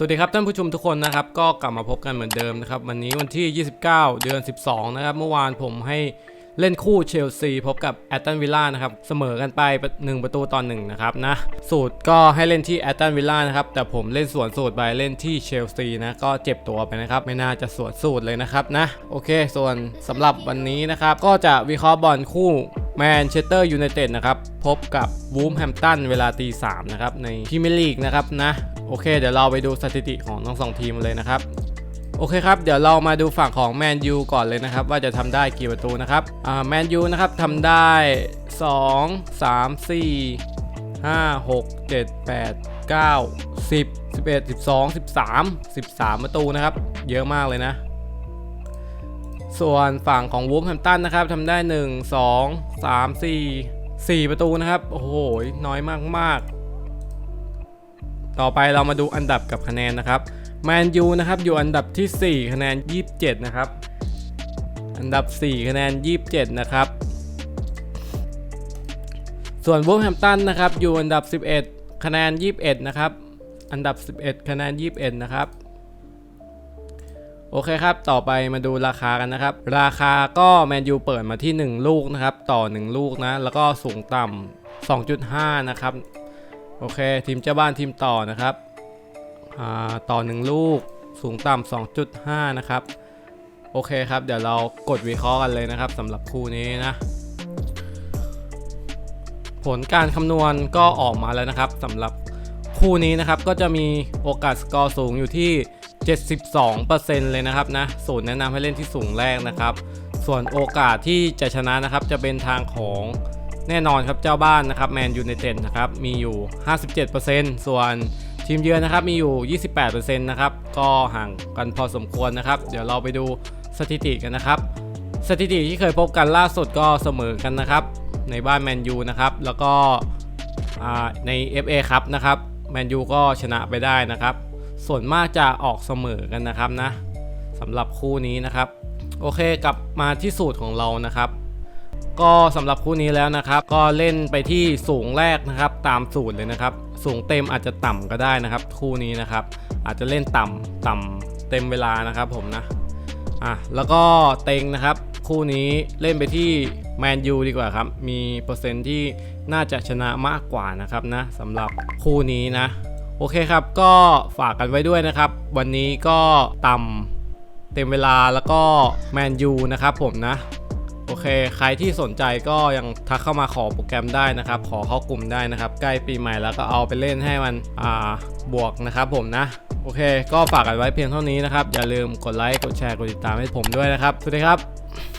สวัสดีครับท่านผู้ชมทุกคนนะครับก็กลับมาพบกันเหมือนเดิมนะครับวันนี้วันที่ 29 เดือน 12 นะครับ เมื่อวานผมให้เล่นคู่เชลซีพบกับแอตตันวิลล่านะครับเสมอกันไป 1 ประตูต่อ1นะครับนะสูตรก็ให้เล่นที่แอตตันวิลล่านะครับแต่ผมเล่นสวนสูตรไปเล่นที่เชลซีนะก็เจ็บตัวไปนะครับไม่น่าจะสวนสูตรเลยนะครับนะโอเค ส่วนสำหรับวันนี้นะครับก็จะวิเคราะห์บอลคู่แมนเชสเตอร์ยูไนเต็ดนะครับพบกับวูฟแฮมตันเวลาตีสามนะครับในพรีเมียร์ลีกนะครับนะ โอเค เดี๋ยวเราไปดูสถิติของทั้งสองทีมเลยนะครับโอเคครับ เดี๋ยวเรามาดูฝั่งของแมนยูก่อนเลยนะครับ ว่าจะทำได้กี่ประตูนะครับแมนยูนะครับทำได้ 2 3 4 5 6 7 8 9 10 11 12 13 13 ประตูนะครับ เยอะมากเลยนะ ส่วนฝั่งของวูฟแฮมตันนะครับทำได้ 1 2 3 4 4 ประตูนะครับ โอ้โห น้อยมากๆ ต่อไปเรามาดูอันดับกับคะแนนนะครับแมนยูนะครับอยู่อันดับที่ 4 คะแนน 27 นะครับ อันดับ 4 คะแนน 27 นะครับ ส่วนวูฟแฮมตันนะครับอยู่อันดับ 11 คะแนน 21 นะครับ อันดับ 11 คะแนน 21 นะครับโอเคครับ ต่อไปมาดูราคากันนะครับ ราคาก็แมนยูเปิดมาที่ 1 ลูกนะครับ ต่อ 1 ลูกนะ แล้วก็สูงต่ำ2.5 นะครับ โอเค ทีมเจ้าบ้านทีมต่อนะครับอ่าต่อ1ลูกสูงต่ำ2.5 นะครับ โอเคครับ เดี๋ยวเรากดวิเคราะห์กันเลยนะครับสำหรับคู่นี้นะ ผลการคำนวณก็ออกมาแล้วนะครับสำหรับคู่นี้นะครับก็จะมีโอกาสสกอร์สูงอยู่ที่ 72%เลยนะครับนะสูตรแนะนำให้เล่นที่สูงแรกนะครับ ส่วนโอกาสที่จะชนะนะครับจะเป็นทางของ แน่นอนครับเจ้าบ้านนะครับแมนยูไนเต็ดนะครับมีอยู่ 57%ส่วนทีมเยือนนะครับมีอยู่ 28%นะครับก็ห่างกันพอสมควรนะครับ เดี๋ยวเราไปดูสถิติกันนะครับ สถิติที่เคยพบกันล่าสุดก็เสมอกันนะครับ ในบ้านแมนยูนะครับแล้วก็ใน FA ครับนะครับแมนยูก็ชนะไปได้นะครับ ส่วนมากจะออกเสมอกันนะครับนะสำหรับคู่นี้นะครับ โอเคกลับมาที่สูตรของเรานะครับ ก็สำหรับคู่นี้แล้วนะครับ ก็เล่นไปที่สูงแรกนะครับ ตามสูตรเลยนะครับ สูงเต็มอาจจะต่ำก็ได้นะครับ คู่นี้นะครับ อาจจะเล่นต่ำต่ำเต็มเวลานะครับผมนะอะแล้วก็เต็งนะครับ คู่นี้เล่นไปที่แมนยูดีกว่าครับ มีเปอร์เซ็นต์ที่น่าจะชนะมากกว่านะครับนะสำหรับคู่นี้นะ โอเคครับก็ฝากกันไว้ด้วยนะครับ วันนี้ก็ต่ำเต็มเวลาแล้วก็แมนยูนะครับผมนะ โอเค ใครที่สนใจก็ยังทักเข้ามาขอโปรแกรมได้นะครับ ขอเข้ากลุ่มได้นะครับ ใกล้ปีใหม่แล้วก็เอาไปเล่นให้มันอ่าบวกนะครับผมนะ โอเค ก็ฝากกันไว้เพียงเท่านี้นะครับ อย่าลืมกดไลค์ กดแชร์ กดติดตามให้ผมด้วยนะครับ สวัสดีครับ